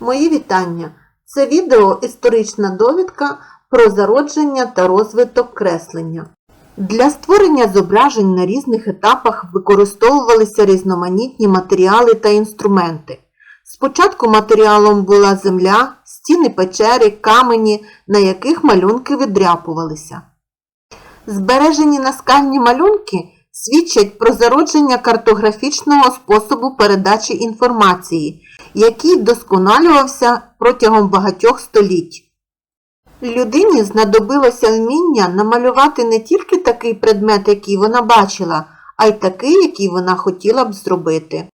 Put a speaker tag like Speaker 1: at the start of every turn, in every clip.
Speaker 1: Мої вітання! Це відео історична довідка про зародження та розвиток креслення. Для створення зображень на різних етапах використовувалися різноманітні матеріали та інструменти. Спочатку матеріалом була земля, стіни печери, камені, на яких малюнки відряпувалися. Збережені наскальні малюнки свідчать про зародження картографічного способу передачі інформації, який досконалювався протягом багатьох століть. Людині знадобилося вміння намалювати не тільки такий предмет, який вона бачила, а й такий, який вона хотіла б зробити.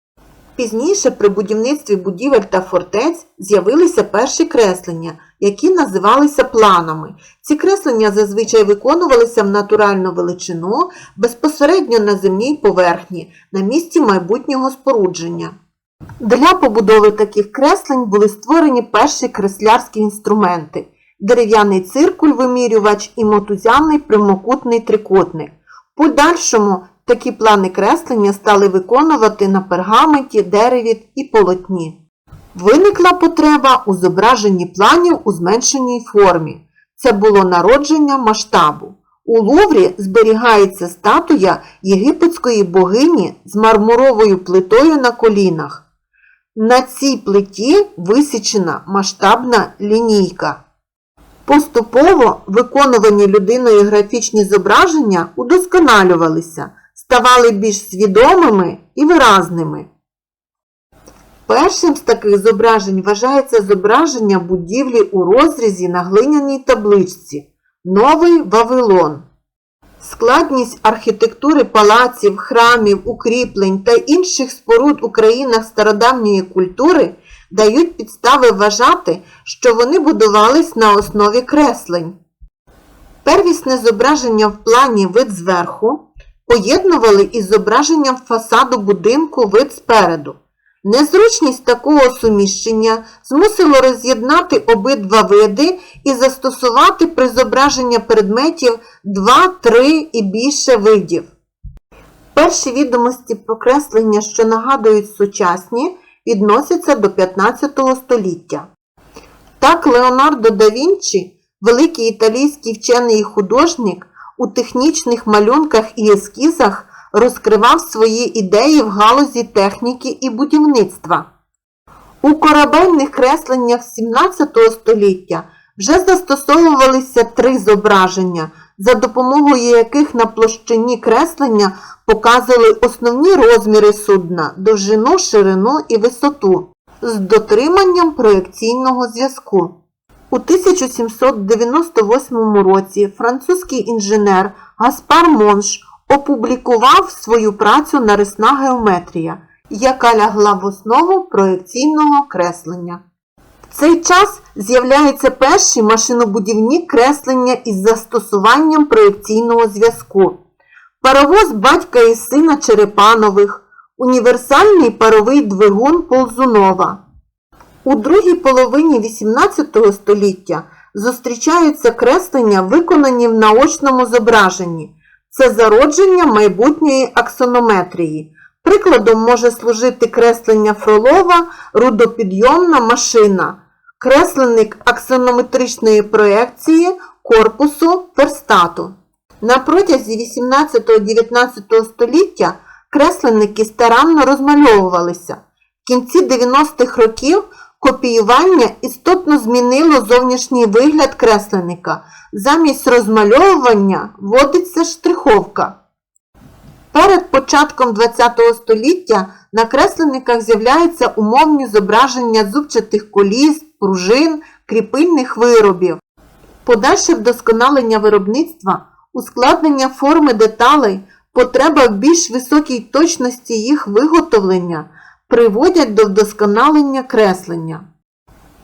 Speaker 1: Пізніше при будівництві будівель та фортець з'явилися перші креслення, які називалися планами. Ці креслення зазвичай виконувалися в натуральну величину безпосередньо на земній поверхні, на місці майбутнього спорудження. Для побудови таких креслень були створені перші креслярські інструменти дерев'яний циркуль-вимірювач і мотузяний прямокутний трикутник. Подальшому такі плани креслення стали виконувати на пергаменті, дереві і полотні. Виникла потреба у зображенні планів у зменшеній формі. Це було народження масштабу. У Луврі зберігається статуя єгипетської богині з мармуровою плитою на колінах. На цій плиті висічена масштабна лінійка. Поступово виконувані людиною графічні зображення удосконалювалися, ставали більш свідомими і виразними. Першим з таких зображень вважається зображення будівлі у розрізі на глиняній табличці Новий Вавилон. Складність архітектури палаців, храмів, укріплень та інших споруд у країнах стародавньої культури дають підстави вважати, що вони будувались на основі креслень. Первісне зображення в плані вид зверху поєднували із зображенням фасаду будинку вид спереду. Незручність такого суміщення змусило роз'єднати обидва види і застосувати при зображенні предметів 2, 3 і більше видів. Перші відомості про креслення, що нагадують сучасні, відносяться до 15 століття. Так Леонардо да Вінчі, великий італійський вчений і художник, у технічних малюнках і ескізах розкривав свої ідеї в галузі техніки і будівництва. У корабельних кресленнях 17 століття вже застосовувалися три зображення, за допомогою яких на площині креслення показували основні розміри судна, довжину, ширину і висоту з дотриманням проекційного зв'язку. У 1798 році французький інженер Гаспар Монш опублікував свою працю Нарисна геометрія, яка лягла в основу проекційного креслення. В цей час з'являються перші машинобудівні креслення із застосуванням проекційного зв'язку. Паровоз батька і сина Черепанових, універсальний паровий двигун Ползунова. У другій половині XVIII століття зустрічаються креслення, виконані в наочному зображенні. Це зародження майбутньої аксонометрії. Прикладом може служити креслення Фролова рудопідйомна машина, кресленник аксонометричної проекції корпусу верстату. На протязі 18-19 століття кресленники старанно розмальовувалися. В кінці 90-х років копіювання істотно змінило зовнішній вигляд кресленника. Замість розмальовування вводиться штриховка. Перед початком ХХ століття на кресленниках з'являються умовні зображення зубчатих коліс, пружин, кріпильних виробів. Подальше вдосконалення виробництва, ускладнення форми деталей, потреба в більш високій точності їх виготовлення приводять до вдосконалення креслення.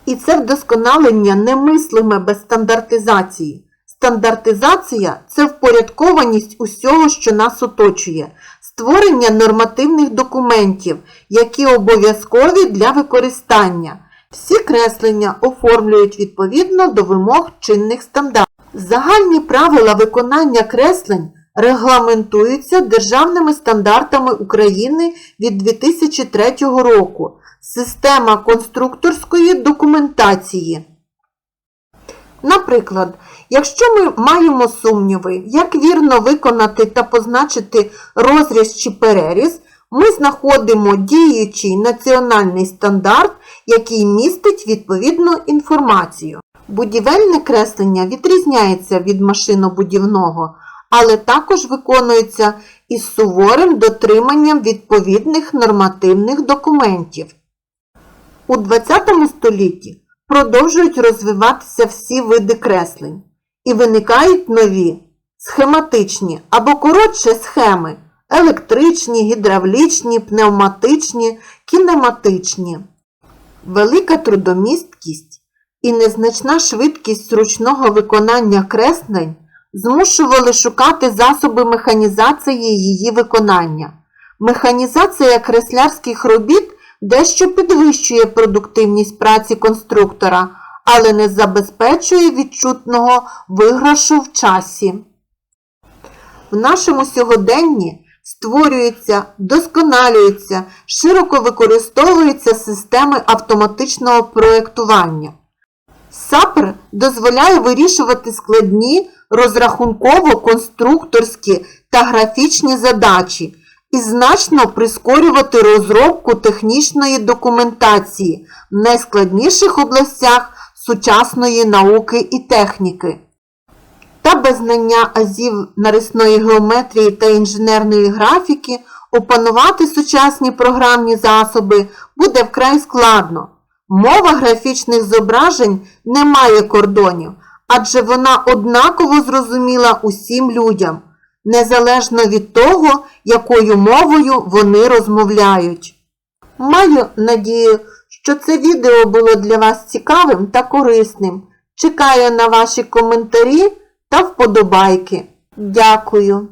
Speaker 1: І це вдосконалення немислиме без стандартизації. Стандартизація це впорядкованість усього, що нас оточує, створення нормативних документів, які обов'язкові для використання. Всі креслення оформлюють відповідно до вимог чинних стандартів. Загальні правила виконання креслень регламентуються державними стандартами України від 2003 року. система конструкторської документації. Наприклад, якщо ми маємо сумніви, як вірно виконати та позначити розріз чи переріз, ми знаходимо діючий національний стандарт, який містить відповідну інформацію. Будівельне креслення відрізняється від машинобудівного, але також виконується із суворим дотриманням відповідних нормативних документів. У ХХ столітті продовжують розвиватися всі види креслень і виникають нові схематичні або коротше схеми електричні, гідравлічні, пневматичні, кінематичні. Велика трудомісткість і незначна швидкість ручного виконання креслень змушували шукати засоби механізації її виконання. Механізація креслярських робіт дещо підвищує продуктивність праці конструктора, але не забезпечує відчутного виграшу в часі. В нашому сьогоденні створюються, досконалюються, широко використовуються системи автоматичного проєктування. САПР дозволяє вирішувати складні розрахунково-конструкторські та графічні задачі і значно прискорювати розробку технічної документації в найскладніших областях сучасної науки і техніки. Та без знання азів нарисної геометрії та інженерної графіки опанувати сучасні програмні засоби буде вкрай складно. Мова графічних зображень не має кордонів, адже вона однаково зрозуміла усім людям, незалежно від того, якою мовою вони розмовляють. Маю надію, що це відео було для вас цікавим та корисним. Чекаю на ваші коментарі та вподобайки. Дякую!